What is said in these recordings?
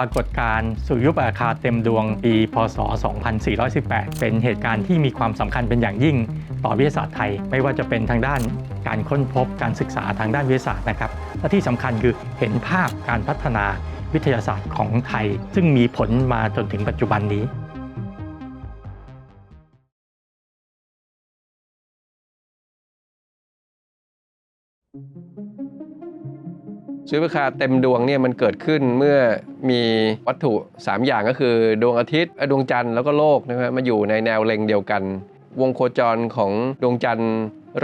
ปรากฏการณ์สุริยุปราคาเต็มดวงปี พศ 2418 เป็นเหตุการณ์ที่มีความสำคัญเป็นอย่างยิ่ง ต่อวิทยาศาสตร์ไทย ไม่ว่าจะเป็นทางด้านการค้นพบการศึกษาทางด้านวิทยาศาสตร์นะครับ และที่สำคัญคือเห็นภาพการพัฒนาวิทยาศาสตร์ของไทย ซึ่งมีผลมาจนถึงปัจจุบันนี้ สุริยุปราคาเต็มดวงเนี่ยมันเกิดขึ้นเมื่อมีวัตถุ 3 อย่างก็คือ ดวงอาทิตย์ดวงจันทร์แล้วก็โลกนะครับมาอยู่ในแนวเล็งเดียวกัน วงโคจรของดวงจันทร์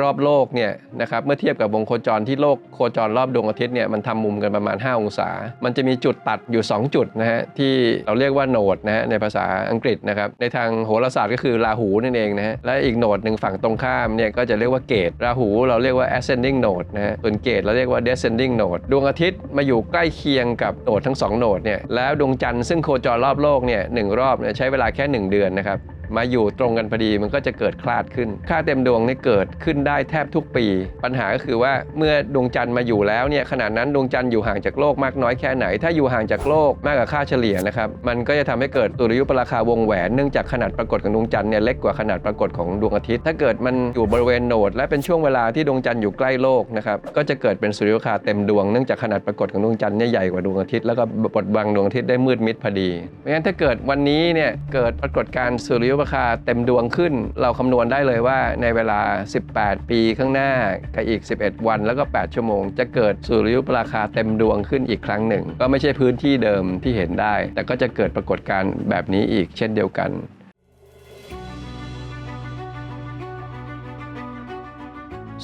รอบโลกเนี่ยนะครับเมื่อเทียบกับวงโคจรที่โลกโคจรรอบดวงอาทิตย์เนี่ยมันทำมุมกันประมาณ 5 องศา มันจะมีจุดตัดอยู่ 2 จุดนะฮะที่เราเรียกว่าโนดนะฮะในภาษาอังกฤษนะครับในทางโหราศาสตร์ก็คือราหูนั่นเองนะฮะและอีกโนดหนึ่งฝั่งตรงข้ามเนี่ยก็จะเรียกว่าเกตราหูเราเรียกว่า ascending node นะฮะส่วนเกตเราเรียกว่า descending node ดวงอาทิตย์มาอยู่ใกล้เคียงกับโนดทั้งสองโนดเนี่ยแล้วดวงจันทร์ซึ่งโคจรรอบโลกเนี่ยหนึ่งรอบเนี่ยใช้เวลาแค่ 1 เดือนนะครับ มาอยู่ตรงกันพอดีมันก็จะเกิดคลาดขึ้น ค่าเต็มดวงนี่เกิดขึ้นได้แทบทุกปี ปัญหาก็คือว่าเมื่อดวงจันทร์มาอยู่แล้วเนี่ยขนาดนั้นดวงจันทร์อยู่ห่างจากโลกมากน้อยแค่ไหน ถ้าอยู่ห่างจากโลกมากกว่าค่าเฉลี่ยนะครับมันก็จะทำให้เกิดสุริยุปราคาวงแหวนเนื่องจากขนาดปรากฏของดวงจันทร์เนี่ยเล็กกว่าขนาดปรากฏของดวงอาทิตย์ ถ้าเกิดมันอยู่บริเวณโนดและเป็นช่วงเวลาที่ดวงจันทร์อยู่ใกล้โลกนะครับก็จะเกิดเป็นสุริยุปราคาเต็มดวงเนื่องจากขนาดปรากฏของดวงจันทร์เนี่ยใหญ่กว่าดวงอาทิตย์แล้วก็บดบังดวงอาทิตย์ได้มืดมิดพอดีเพราะฉะนั้นถ้าเกิดวันนี้เนี่ยเกิดปรากฏการณ์สุริยุปราคาเต็มดวงขึ้น เราคำนวณได้เลยว่าในเวลา 18 ปีข้างหน้ากับอีก 11 วันแล้วก็ 8 ชั่วโมง จะเกิดสุริยุปราคาเต็มดวงขึ้นอีกครั้งหนึ่ง ก็ไม่ใช่พื้นที่เดิมที่เห็นได้ แต่ก็จะเกิดปรากฏการณ์แบบนี้อีกเช่นเดียวกัน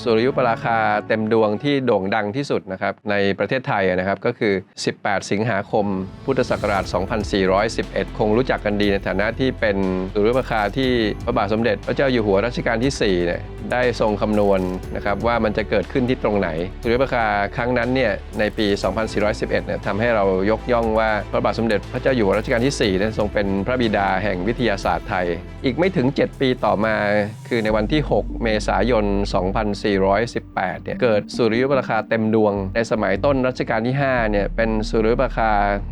สุริยุปราคาเต็มดวงที่โด่งดังที่สุดนะครับในประเทศไทยนะครับก็คือ 18 สิงหาคม พุทธศักราช 2411 คงรู้จักกันดีในฐานะที่เป็นสุริยุปราคาที่พระบาทสมเด็จพระเจ้าอยู่หัวรัชกาลที่4เนี่ย ได้ทรงคำนวณนะครับว่ามันจะเกิดขึ้นที่ตรงไหนสุริยุปราคาครั้งนั้นเนี่ยในปี 2411 เนี่ยทำให้เรายกย่องว่าพระบาทสมเด็จพระเจ้าอยู่หัวรัชกาลที่4เนี่ยทรงเป็นพระบิดาแห่งวิทยาศาสตร์ไทย อีกไม่ถึง 7 ปีต่อมาคือในวันที่ 6 เมษายน 2418 เนี่ยเกิดสุริยุปราคาเต็มดวง ในสมัยต้นรัชกาลที่ 5 เนี่ยเป็นสุริยุปราคา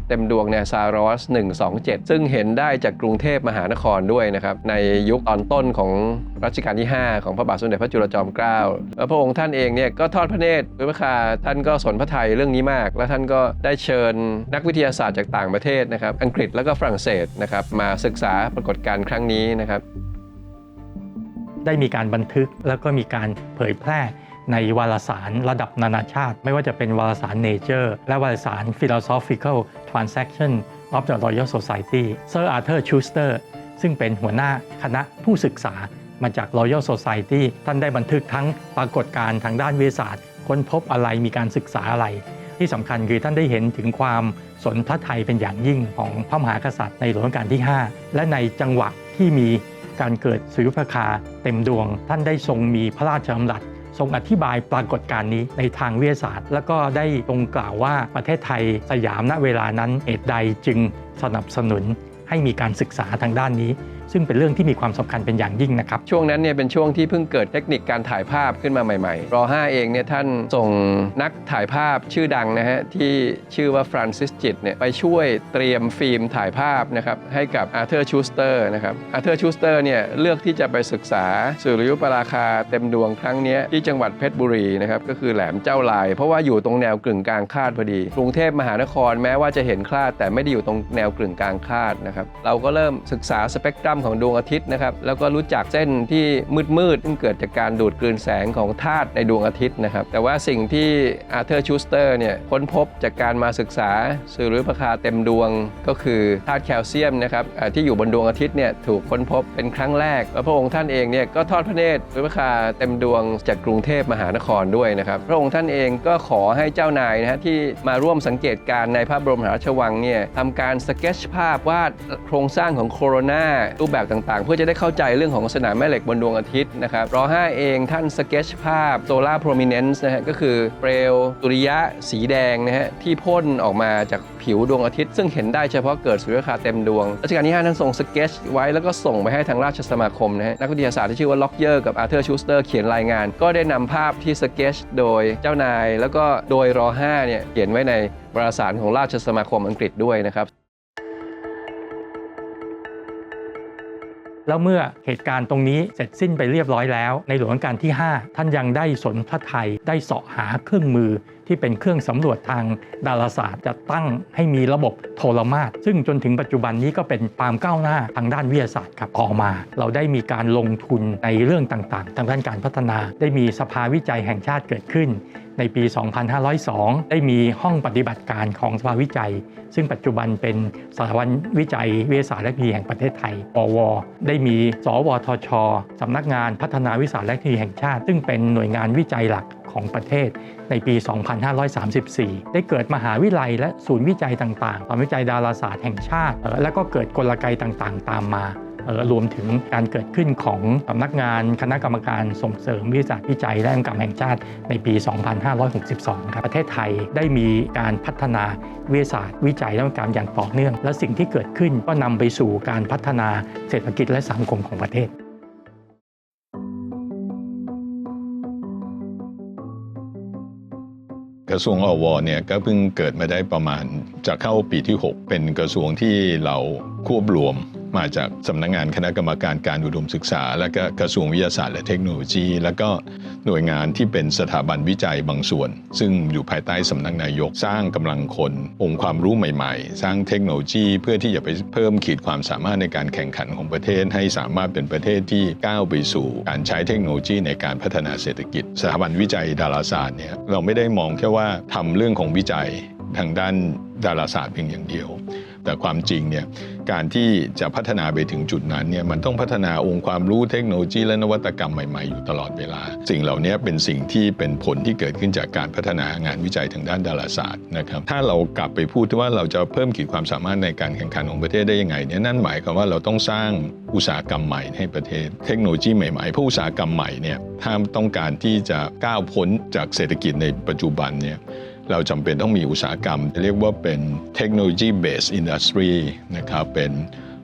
เต็มดวงเนี่ยซารอส 127 ซึ่งเห็นได้จากกรุงเทพมหานครด้วยนะครับในยุคตอนต้นของรัชกาลที่ 5 ของพระบาทสมเด็จพระจุลจอมเกล้าแล้วพระองค์ท่านเองเนี่ยก็ทอดพระเนตรสุริยุปราคาท่านก็สนพระไทยเรื่องนี้มาก และท่านก็ได้เชิญนักวิทยาศาสตร์จากต่างประเทศนะครับ อังกฤษแล้วก็ฝรั่งเศสนะครับมาศึกษาปรากฏการณ์ครั้งนี้นะครับ ได้มีการบันทึกแล้วก็มีการเผยแพร่ในวารสารระดับนานาชาติ ไม่ว่าจะเป็นวารสาร Nature และวารสาร Philosophical Transaction of the Royal Society Sir Arthur Schuster ซึ่งเป็นหัวหน้าคณะผู้ศึกษา มาจาก Royal Society ท่านได้บันทึกทั้งปรากฏการณ์ทางด้านวิทยาศาสตร์ ค้นพบอะไรมีการศึกษาอะไร ที่สำคัญคือท่านได้เห็นถึงความสนพระไทยเป็นอย่างยิ่งของพระมหากษัตริย์ในหลวงรัชกาลที่ 5 และในจังหวะที่มีการเกิดสุริยุปราคาเต็มดวง ท่านได้ทรงมีพระราชดำรัสทรงอธิบายปรากฏการณ์นี้ในทางวิทยาศาสตร์ แล้วก็ได้ทรงกล่าวว่าประเทศไทยสยามณเวลานั้นเหตุใดจึงสนับสนุนให้มีการศึกษาทางด้านนี้ ซึ่งเป็นเรื่องที่มีความสำคัญเป็นอย่างยิ่งนะครับ ช่วงนั้นเนี่ยเป็นช่วงที่เพิ่งเกิดเทคนิคการถ่ายภาพขึ้นมาใหม่ๆรอ5เองเนี่ยท่านส่งนักถ่ายภาพชื่อดังนะฮะที่ชื่อว่าฟรานซิสจิตเนี่ยไปช่วยเตรียมฟิล์มถ่ายภาพนะครับให้กับอาร์เธอร์ชูสเตอร์นะครับอาร์เธอร์ชูสเตอร์เนี่ยเลือกที่จะไปศึกษาสุริยุปราคาเต็มดวงครั้งนี้ที่จังหวัดเพชรบุรีนะครับก็คือแหลมเจ้าลาย เพราะว่าอยู่ตรงแนวกึ่งกลางคาดพอดี กรุงเทพมหานครแม้ว่าจะเห็นคลาด แต่ไม่ได้อยู่ตรงแนวกึ่งกลางคาดนะครับเราก็เริ่มศึกษาสเปกตรัมของดวงอาทิตย์นะครับแล้วก็รู้จักเส้นที่มืดๆซึ่งเกิดจากการดูดกลืนแสงของธาตุในดวงอาทิตย์นะครับแต่ว่าสิ่งที่อาร์เธอร์ชูสเตอร์เนี่ยค้นพบจากการมาศึกษาสุริยุปราคาเต็มดวงก็คือธาตุแคลเซียมนะครับที่อยู่บนดวงอาทิตย์เนี่ยถูกค้นพบเป็นครั้งแรก แล้วพระองค์ท่านเองเนี่ยก็ทอดพระเนตรสุริยุปราคาเต็มดวงจากกรุงเทพมหานครด้วยนะครับพระองค์ท่านเองก็ขอให้เจ้านายนะฮะที่มาร่วมสังเกตการณ์ในพระบรมหาราชวังเนี่ยทำการสเก็ตชภาพวาดโครงสร้างของโคโรนารูปแบบต่างๆ เพื่อจะได้เข้าใจเรื่องของสนามแม่เหล็กบนดวงอาทิตย์นะครับรอ5เองท่านสเก็ตภาพโซลาร์โพรมิเนนซ์นะฮะก็คือเปลวสุริยะสีแดงนะฮะที่พ่นออกมาจากผิวดวงอาทิตย์ ซึ่งเห็นได้เฉพาะเกิดสุริยุปราคาเต็มดวงรัชกาลที่5ท่านทรงสเก็ตไว้แล้วก็ส่งไปให้ทางราชสมาคมนะฮะนักวิทยาศาสตร์ที่ชื่อว่าล็อกเยอร์กับอาร์เธอร์ชูสเตอร์เขียนรายงาน ก็ได้นำภาพที่สเก็ตโดยเจ้านาย แล้วก็โดยรอ5เนี่ยเขียนไว้ในวารสารของราชสมาคมอังกฤษด้วยนะครับ แล้วเมื่อเหตุการณ์ตรงนี้เสร็จสิ้นไปเรียบร้อยแล้ว ในหลวงรัชกาลที่ 5 ท่านยังได้สนพระไทยได้เสาะหาเครื่องมือที่เป็นเครื่องสำรวจทางดาราศาสตร์จะตั้งให้มีระบบโทรมาศซึ่งจนถึงปัจจุบันนี้ก็เป็นความก้าวหน้าทางด้านวิทยาศาสตร์ครับต่อมา เราได้มีการลงทุนในเรื่องต่างๆ ทางด้านการพัฒนา ได้มีสภาวิจัยแห่งชาติเกิดขึ้น ในปี 2502 ได้มีห้องปฏิบัติการของสภาวิจัย ซึ่งปัจจุบันเป็นสถาบันวิจัยวิทยาศาสตร์และเทคโนโลยีแห่งประเทศไทยปว ได้มีสวทชสำนักงานพัฒนาวิทยาศาสตร์และเทคโนโลยีแห่งชาติ ซึ่งเป็นหน่วยงานวิจัยหลักของประเทศในปี 2534 ได้เกิดมหาวิทยาลัยและศูนย์วิจัยต่างๆความวิจัยดาราศาสตร์แห่งชาติ แล้วก็เกิดกลไกต่างๆ ตามมา รวมถึงการเกิดขึ้นของสำนักงานคณะกรรมการส่งเสริมวิทยาศาสตร์วิจัยและนวัตกรรมแห่งชาติในปี 2562 ครับ ประเทศไทยได้มีการพัฒนาวิทยาศาสตร์วิจัยและนวัตกรรอย่างต่อเนื่อง และสิ่งที่เกิดขึ้นก็นำไปสู่การพัฒนาเศรษฐกิจและสังคมของประเทศกระทรวงอวเนี่ยก็เพิ่งเกิดมาได้ประมาณจะเข้าปีที่ 6 เป็นกระทรวงที่เราควบรวม มาจากสำนักงงานคณะกรรมการการอุดมศึกษา และก็กระทรวงวิทยาศาสตร์และเทคโนโลยี แล้วก็หน่วยงานที่เป็นสถาบันวิจัยบางส่วน ซึ่งอยู่ภายใต้สำนักนายกสร้างกำลังคน องค์ความรู้ใหม่ๆ สร้างเทคโนโลยี เพื่อที่จะไปเพิ่มขีดความสามารถในการแข่งขันของประเทศ ให้สามารถเป็นประเทศที่ก้าวไปสู่การใช้เทคโนโลยีในการพัฒนาเศรษฐกิจ สถาบันวิจัยดาราศาสตร์เนี่ยเราไม่ได้มองแค่ว่าทำเรื่องของวิจัย ทางด้านดาราศาสตร์เพียงอย่างเดียว แต่ความจริงเนี่ยการที่จะพัฒนาไปถึงจุดนั้นเนี่ยมันต้องพัฒนาองค์ความรู้เทคโนโลยี และนวัตกรรมใหม่ๆ อยู่ตลอดเวลา สิ่งเหล่านี้เป็นสิ่งที่เป็นผลที่เกิดขึ้นจากการพัฒนางานวิจัยทางด้านดาราศาสตร์นะครับถ้าเรากลับไปพูดว่าเราจะเพิ่มขีดความสามารถในการแข่งขันของประเทศได้ยังไงเนี่ยนั่นหมายความว่าเราต้องสร้างอุตสาหกรรมใหม่ให้ประเทศ เทคโนโลยีใหม่ๆเพราะอุตสาหกรรมใหม่เนี่ยถ้าต้องการที่จะก้าวพ้นจากเศรษฐกิจในปัจจุบันเนี่ย เราจำเป็นต้องมีอุตสาหกรรม เรียกว่าเป็น technology based industry นะครับเป็น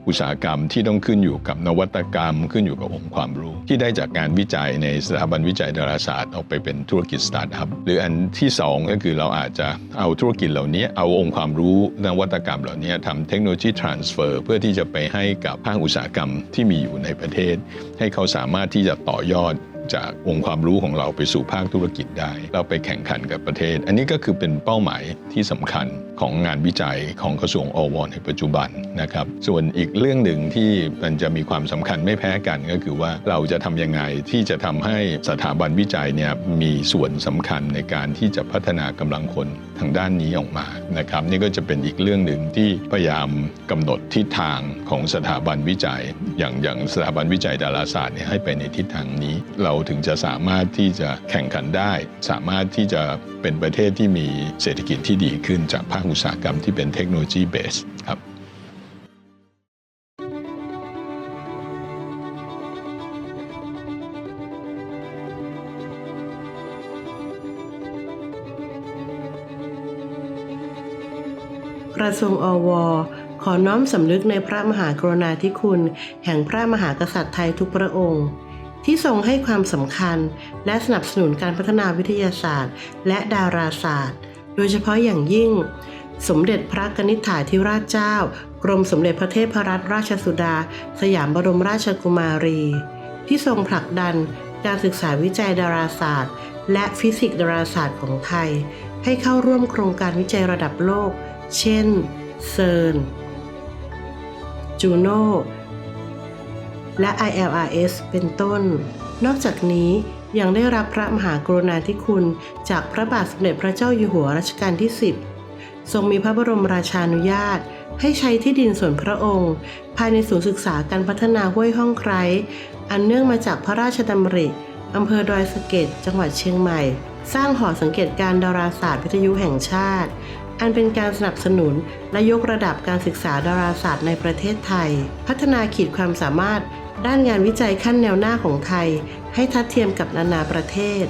อุตสาหกรรมที่ต้องขึ้นอยู่กับนวัตกรรม ขึ้นอยู่กับองค์ความรู้ ที่ได้จากการวิจัยในสถาบันวิจัยดาราศาสตร์ออกไปเป็นธุรกิจสตาร์ทอัพหรืออันที่สองก็คือเราอาจจะเอาธุรกิจเหล่านี้ เอาองค์ความรู้นวัตกรรมเหล่านี้ทำเทคโนโลยี transfer เพื่อที่จะไปให้กับภาคอุตสาหกรรมที่มีอยู่ในประเทศ ให้เขาสามารถที่จะต่อยอด จากองค์ความรู้ของเราไปสู่ภาคธุรกิจได้ เราไปแข่งขันกับประเทศ อันนี้ก็คือเป็นเป้าหมายที่สำคัญของงานวิจัยของกระทรวงอวในปัจจุบันนะครับ ส่วนอีกเรื่องหนึ่งที่มันจะมีความสำคัญไม่แพ้กันก็คือว่าเราจะทำยังไงที่จะทำให้สถาบันวิจัยเนี่ยมีส่วนสำคัญในการที่จะพัฒนากำลังคนทางด้านนี้ออกมานะครับ นี่ก็จะเป็นอีกเรื่องหนึ่งที่พยายามกำหนดทิศทางของสถาบันวิจัย อย่างอย่างสถาบันวิจัยดาราศาสตร์เนี่ยให้ไปในทิศทางนี้เราราถึงจะสามารถที่จะแข่งขันได้ สามารถที่จะเป็นประเทศที่มีเศรษฐกิจที่ดีขึ้นจากภาคอุตสาหกรรมที่เป็นเทคโนโลยีเบสครับกระทรวงอว ขอน้อมสำนึกในพระมหากรุณาธิคุณ แห่งพระมหากษัตริย์ไทยทุกพระองค์ ที่ทรงให้ความสำคัญ และสนับสนุนการพัฒนาวิทยาศาสตร์ และดาราศาสตร์ โดยเฉพาะอย่างยิ่ง สมเด็จพระกนิษฐาธิราชเจ้า กรมสมเด็จพระเทพรัตนราชสุดา สยามบรมราชกุมารี ที่ทรงผลักดันการศึกษาวิจัยดาราศาสตร์ และฟิสิกส์ดาราศาสตร์ของไทย ให้เข้าร่วมโครงการวิจัยระดับโลก เช่น เซิร์นจูโน และ ILRS เป็นต้น นอกจากนี้ยังได้รับพระมหากรุณาธิคุณ จากพระบาทสมเด็จพระเจ้าอยู่หัวรัชกาลที่ 10 ทรงมีพระบรมราชานุญาต ให้ใช้ที่ดินส่วนพระองค์ ภายในศูนย์ศึกษาการพัฒนาห้วยห้องไคร้อันเนื่องมาจากพระราชดำริอำเภอดอยสะเก็ดจังหวัดเชียงใหม่ สร้างหอสังเกตการณ์ดาราศาสตร์วิทยุแห่งชาติ อันเป็นการสนับสนุนและยกระดับการศึกษาดาราศาสตร์ในประเทศไทย พัฒนาขีดความสามารถ ด้านงานวิจัยขั้นแนวหน้าของไทย ให้ทัดเทียมกับนานาประเทศ